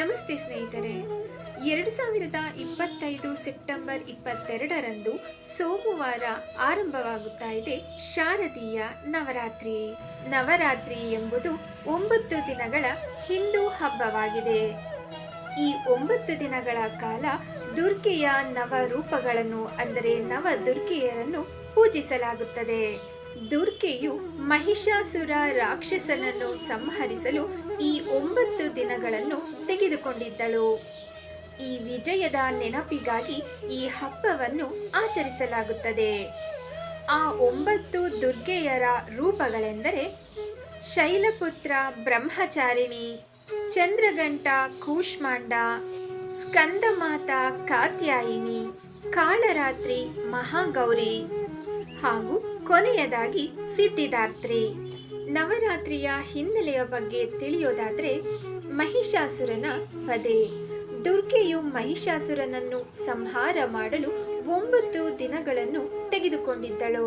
ನಮಸ್ತೆ ಸ್ನೇಹಿತರೆ. ಎರಡು ಸಾವಿರದ ಇಪ್ಪತ್ತೈದು ಸೆಪ್ಟೆಂಬರ್ ಇಪ್ಪತ್ತೆರಡರಂದು ಸೋಮವಾರ ಆರಂಭವಾಗುತ್ತಾ ಇದೆ ಶಾರದೀಯ ನವರಾತ್ರಿ. ನವರಾತ್ರಿ ಎಂಬುದು ಒಂಬತ್ತು ದಿನಗಳ ಹಿಂದೂ ಹಬ್ಬವಾಗಿದೆ. ಈ ಒಂಬತ್ತು ದಿನಗಳ ಕಾಲ ದುರ್ಗೆಯ ನವ ರೂಪಗಳನ್ನು ಅಂದರೆ ನವ ದುರ್ಗೆಯರನ್ನು ಪೂಜಿಸಲಾಗುತ್ತದೆ. ದುರ್ಗೆಯು ಮಹಿಷಾಸುರ ರಾಕ್ಷಸನನ್ನು ಸಂಹರಿಸಲು ಈ ಒಂಬತ್ತು ದಿನಗಳನ್ನು ತೆಗೆದುಕೊಂಡಿದ್ದಳು. ಈ ವಿಜಯದ ನೆನಪಿಗಾಗಿ ಈ ಹಬ್ಬವನ್ನು ಆಚರಿಸಲಾಗುತ್ತದೆ. ಆ ಒಂಬತ್ತು ದುರ್ಗೆಯರ ರೂಪಗಳೆಂದರೆ ಶೈಲಪುತ್ರ, ಬ್ರಹ್ಮಚಾರಿಣಿ ಚಂದ್ರಗಂಟ ಕೂಷ್ಮಾಂಡ, ಸ್ಕಂದಮಾತ ಕಾತ್ಯಾಯಿನಿ, ಕಾಳರಾತ್ರಿ ಮಹಾಗೌರಿ ಹಾಗೂ ಕೊನೆಯದಾಗಿ ಸಿದ್ಧಿದಾತ್ರಿ. ನವರಾತ್ರಿಯ ಹಿನ್ನೆಲೆಯ ಬಗ್ಗೆ ತಿಳಿಯೋದಾದ್ರೆ ಮಹಿಷಾಸುರನ ವಧೆ ದುರ್ಗೆಯು ಮಹಿಷಾಸುರನನ್ನು ಸಂಹಾರ ಮಾಡಲು ಒಂಬತ್ತು ದಿನಗಳನ್ನು ತೆಗೆದುಕೊಂಡಿದ್ದಳು.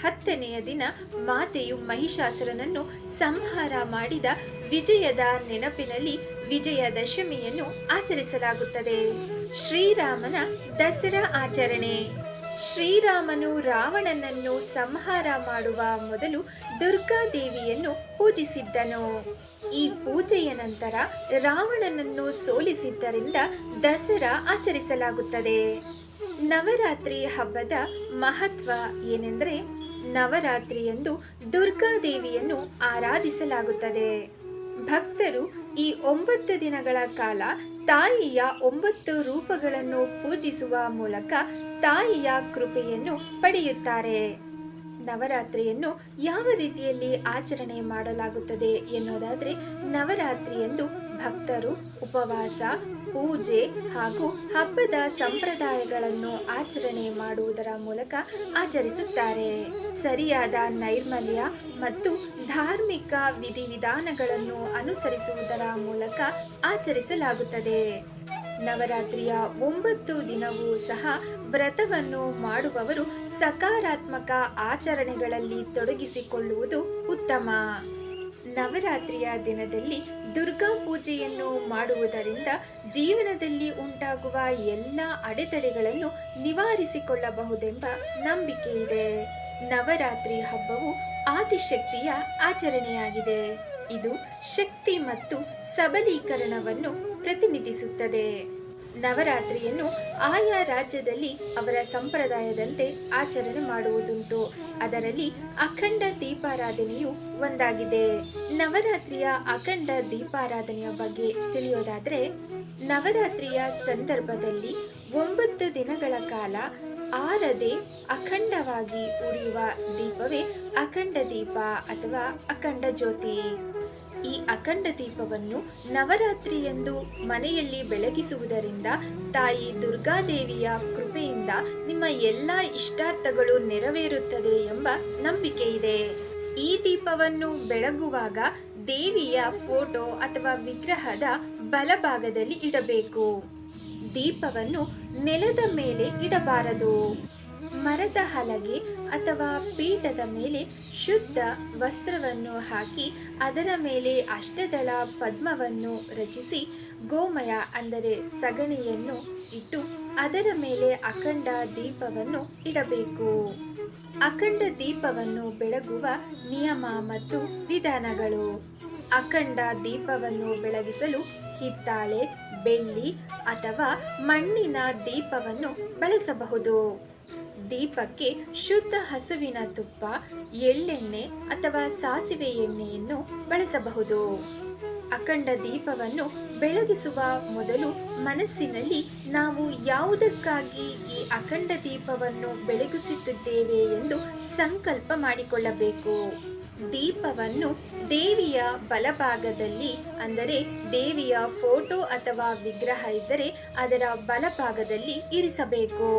ಹತ್ತನೆಯ ದಿನ ಮಾತೆಯು ಮಹಿಷಾಸುರನನ್ನು ಸಂಹಾರ ಮಾಡಿದ ವಿಜಯದ ನೆನಪಿನಲ್ಲಿ ವಿಜಯದಶಮಿಯನ್ನು ಆಚರಿಸಲಾಗುತ್ತದೆ. ಶ್ರೀರಾಮನ ದಸರಾ ಆಚರಣೆ. ಶ್ರೀರಾಮನು ರಾವಣನನ್ನು ಸಂಹಾರ ಮಾಡುವ ಮೊದಲು ದುರ್ಗಾದೇವಿಯನ್ನು ಪೂಜಿಸಿದ್ದನು. ಈ ಪೂಜೆಯ ನಂತರ ರಾವಣನನ್ನು ಸೋಲಿಸಿದ್ದರಿಂದ ದಸರಾ ಆಚರಿಸಲಾಗುತ್ತದೆ. ನವರಾತ್ರಿ ಹಬ್ಬದ ಮಹತ್ವ ಏನೆಂದರೆ ನವರಾತ್ರಿಯಂದು ದುರ್ಗಾದೇವಿಯನ್ನು ಆರಾಧಿಸಲಾಗುತ್ತದೆ. ಭಕ್ತರು ಈ ಒಂಬತ್ತು ದಿನಗಳ ಕಾಲ ತಾಯಿಯ ಒಂಬತ್ತು ರೂಪಗಳನ್ನು ಪೂಜಿಸುವ ಮೂಲಕ ತಾಯಿಯ ಕೃಪೆಯನ್ನು ಪಡೆಯುತ್ತಾರೆ. ನವರಾತ್ರಿಯನ್ನು ಯಾವ ರೀತಿಯಲ್ಲಿ ಆಚರಣೆ ಮಾಡಲಾಗುತ್ತದೆ ಎನ್ನುವುದಾದರೆ ನವರಾತ್ರಿಯಂದು ಭಕ್ತರು ಉಪವಾಸ, ಪೂಜೆ ಹಾಗೂ ಹಬ್ಬದ ಸಂಪ್ರದಾಯಗಳನ್ನು ಆಚರಣೆ ಮಾಡುವುದರ ಮೂಲಕ ಆಚರಿಸುತ್ತಾರೆ. ಸರಿಯಾದ ನೈರ್ಮಲ್ಯ ಮತ್ತು ಧಾರ್ಮಿಕ ವಿಧಿವಿಧಾನಗಳನ್ನು ಅನುಸರಿಸುವುದರ ಮೂಲಕ ಆಚರಿಸಲಾಗುತ್ತದೆ. ನವರಾತ್ರಿಯ ಒಂಬತ್ತು ದಿನವೂ ಸಹ ವ್ರತವನ್ನು ಮಾಡುವವರು ಸಕಾರಾತ್ಮಕ ಆಚರಣೆಗಳಲ್ಲಿ ತೊಡಗಿಸಿಕೊಳ್ಳುವುದು ಉತ್ತಮ. ನವರಾತ್ರಿಯ ದಿನದಲ್ಲಿ ದುರ್ಗಾ ಪೂಜೆಯನ್ನು ಮಾಡುವುದರಿಂದ ಜೀವನದಲ್ಲಿ ಉಂಟಾಗುವ ಎಲ್ಲ ಅಡೆತಡೆಗಳನ್ನು ನಿವಾರಿಸಿಕೊಳ್ಳಬಹುದೆಂಬ ನಂಬಿಕೆ ಇದೆ. ನವರಾತ್ರಿ ಹಬ್ಬವು ಆದಿಶಕ್ತಿಯ ಆಚರಣೆಯಾಗಿದೆ. ಇದು ಶಕ್ತಿ ಮತ್ತು ಸಬಲೀಕರಣವನ್ನು ಪ್ರತಿನಿಧಿಸುತ್ತದೆ. ನವರಾತ್ರಿಯನ್ನು ಆಯಾ ರಾಜ್ಯದಲ್ಲಿ ಅವರ ಸಂಪ್ರದಾಯದಂತೆ ಆಚರಣೆ ಮಾಡುವುದುಂಟು. ಅದರಲ್ಲಿ ಅಖಂಡ ದೀಪಾರಾಧನೆಯು ಒಂದಾಗಿದೆ. ನವರಾತ್ರಿಯ ಅಖಂಡ ದೀಪಾರಾಧನೆಯ ಬಗ್ಗೆ ತಿಳಿಯೋದಾದರೆ, ನವರಾತ್ರಿಯ ಸಂದರ್ಭದಲ್ಲಿ ಒಂಬತ್ತು ದಿನಗಳ ಕಾಲ ಆರದೆ ಅಖಂಡವಾಗಿ ಉರಿಯುವ ದೀಪವೇ ಅಖಂಡ ದೀಪ ಅಥವಾ ಅಖಂಡ ಜ್ಯೋತಿ. ಈ ಅಖಂಡ ದೀಪವನ್ನು ನವರಾತ್ರಿಯಂದು ಮನೆಯಲ್ಲಿ ಬೆಳಗಿಸುವುದರಿಂದ ತಾಯಿ ದುರ್ಗಾದೇವಿಯ ಕೃಪೆಯಿಂದ ನಿಮ್ಮ ಎಲ್ಲ ಇಷ್ಟಾರ್ಥಗಳು ನೆರವೇರುತ್ತದೆ ಎಂಬ ನಂಬಿಕೆ ಇದೆ. ಈ ದೀಪವನ್ನು ಬೆಳಗುವಾಗ ದೇವಿಯ ಫೋಟೋ ಅಥವಾ ವಿಗ್ರಹದ ಬಲಭಾಗದಲ್ಲಿ ಇಡಬೇಕು. ದೀಪವನ್ನು ನೆಲದ ಮೇಲೆ ಇಡಬಾರದು. ಮರದ ಹಲಗೆ ಅಥವಾ ಪೀಠದ ಮೇಲೆ ಶುದ್ಧ ವಸ್ತ್ರವನ್ನು ಹಾಕಿ ಅದರ ಮೇಲೆ ಅಷ್ಟದಳ ಪದ್ಮವನ್ನು ರಚಿಸಿ ಗೋಮಯ ಅಂದರೆ ಸಗಣಿಯನ್ನು ಇಟ್ಟು ಅದರ ಮೇಲೆ ಅಖಂಡ ದೀಪವನ್ನು ಇಡಬೇಕು. ಅಖಂಡ ದೀಪವನ್ನು ಬೆಳಗುವ ನಿಯಮ ಮತ್ತು ವಿಧಾನಗಳು. ಅಖಂಡ ದೀಪವನ್ನು ಬೆಳಗಿಸಲು ಹಿತ್ತಾಳೆ, ಬೆಳ್ಳಿ ಅಥವಾ ಮಣ್ಣಿನ ದೀಪವನ್ನು ಬಳಸಬಹುದು. ದೀಪಕ್ಕೆ ಶುದ್ಧ ಹಸುವಿನ ತುಪ್ಪ, ಎಳ್ಳೆಣ್ಣೆ ಅಥವಾ ಸಾಸಿವೆ ಎಣ್ಣೆಯನ್ನು ಬಳಸಬಹುದು. ಅಖಂಡ ದೀಪವನ್ನು ಬೆಳಗಿಸುವ ಮೊದಲು ಮನಸ್ಸಿನಲ್ಲಿ ನಾವು ಯಾವುದಕ್ಕಾಗಿ ಈ ಅಖಂಡ ದೀಪವನ್ನು ಬೆಳಗಿಸುತ್ತಿದ್ದೇವೆ ಎಂದು ಸಂಕಲ್ಪ ಮಾಡಿಕೊಳ್ಳಬೇಕು. ದೀಪವನ್ನು ದೇವಿಯ ಬಲಭಾಗದಲ್ಲಿ, ಅಂದರೆ ದೇವಿಯ ಫೋಟೋ ಅಥವಾ ವಿಗ್ರಹ ಇದ್ದರೆ ಅದರ ಬಲಭಾಗದಲ್ಲಿ ಇರಿಸಬೇಕು.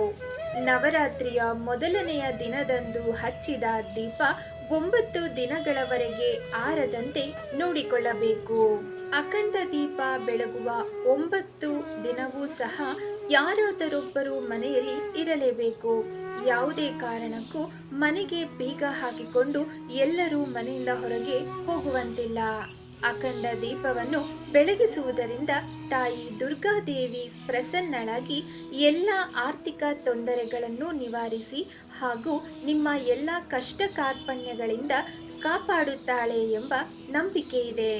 ನವರಾತ್ರಿಯ ಮೊದಲನೆಯ ದಿನದಂದು ಹಚ್ಚಿದ ದೀಪ ಒಂಬತ್ತು ದಿನಗಳವರೆಗೆ ಆರದಂತೆ ನೋಡಿಕೊಳ್ಳಬೇಕು. ಅಖಂಡ ದೀಪ ಬೆಳಗುವ ಒಂಬತ್ತು ದಿನವೂ ಸಹ ಯಾರಾದರೊಬ್ಬರು ಮನೆಯಲ್ಲಿ ಇರಲೇಬೇಕು. ಯಾವುದೇ ಕಾರಣಕ್ಕೂ ಮನೆಗೆ ಬೀಗ ಹಾಕಿಕೊಂಡು ಎಲ್ಲರೂ ಮನೆಯಿಂದ ಹೊರಗೆ ಹೋಗುವಂತಿಲ್ಲ. ಅಖಂಡ ದೀಪವನ್ನು ಬೆಳಗಿಸುವುದರಿಂದ ತಾಯಿ ದುರ್ಗಾದೇವಿ ಪ್ರಸನ್ನಳಾಗಿ ಎಲ್ಲ ಆರ್ಥಿಕ ತೊಂದರೆಗಳನ್ನು ನಿವಾರಿಸಿ ಹಾಗೂ ನಿಮ್ಮ ಎಲ್ಲ ಕಷ್ಟ ಕಾರ್ಪಣ್ಯಗಳಿಂದ ಕಾಪಾಡುತ್ತಾಳೆ ಎಂಬ ನಂಬಿಕೆ ಇದೆ.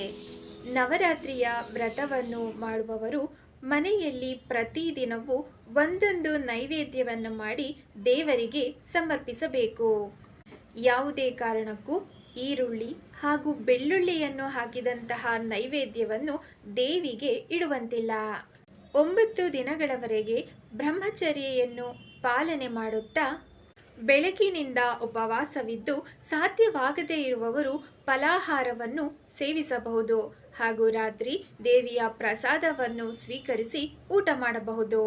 ನವರಾತ್ರಿಯ ವ್ರತವನ್ನು ಮಾಡುವವರು ಮನೆಯಲ್ಲಿ ಪ್ರತಿದಿನವೂ ಒಂದೊಂದು ನೈವೇದ್ಯವನ್ನು ಮಾಡಿ ದೇವರಿಗೆ ಸಮರ್ಪಿಸಬೇಕು. ಯಾವುದೇ ಕಾರಣಕ್ಕೂ ಈರುಳ್ಳಿ ಹಾಗೂ ಬೆಳ್ಳುಳ್ಳಿಯನ್ನು ಹಾಕಿದಂತಹ ನೈವೇದ್ಯವನ್ನು ದೇವಿಗೆ ಇಡುವಂತಿಲ್ಲ. ಒಂಬತ್ತು ದಿನಗಳವರೆಗೆ ಬ್ರಹ್ಮಚರ್ಯೆಯನ್ನು ಪಾಲನೆ ಮಾಡುತ್ತಾ ಬೆಳಕಿನಿಂದ ಉಪವಾಸವಿದ್ದು ಸಾಧ್ಯವಾಗದೇ ಇರುವವರು ಫಲಾಹಾರವನ್ನು ಸೇವಿಸಬಹುದು ಹಾಗೂ ರಾತ್ರಿ ದೇವಿಯ ಪ್ರಸಾದವನ್ನು ಸ್ವೀಕರಿಸಿ ಊಟ ಮಾಡಬಹುದು.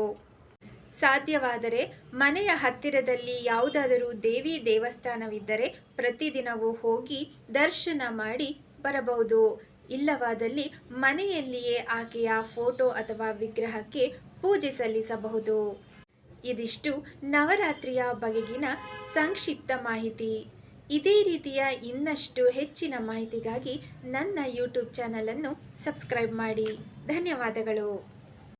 ಸಾಧ್ಯವಾದರೆ ಮನೆಯ ಹತ್ತಿರದಲ್ಲಿ ಯಾವುದಾದರೂ ದೇವಿ ದೇವಸ್ಥಾನವಿದ್ದರೆ ಪ್ರತಿದಿನವೂ ಹೋಗಿ ದರ್ಶನ ಮಾಡಿ ಬರಬಹುದು. ಇಲ್ಲವಾದಲ್ಲಿ ಮನೆಯಲ್ಲಿಯೇ ಆಕೆಯ ಫೋಟೋ ಅಥವಾ ವಿಗ್ರಹಕ್ಕೆ ಪೂಜೆ ಸಲ್ಲಿಸಬಹುದು. ಇದಿಷ್ಟು ನವರಾತ್ರಿಯ ಬಗೆಗಿನ ಸಂಕ್ಷಿಪ್ತ ಮಾಹಿತಿ. ಇದೇ ರೀತಿಯ ಇನ್ನಷ್ಟು ಹೆಚ್ಚಿನ ಮಾಹಿತಿಗಾಗಿ ನನ್ನ ಯೂಟ್ಯೂಬ್ ಚಾನಲನ್ನು ಸಬ್ಸ್ಕ್ರೈಬ್ ಮಾಡಿ. ಧನ್ಯವಾದಗಳು.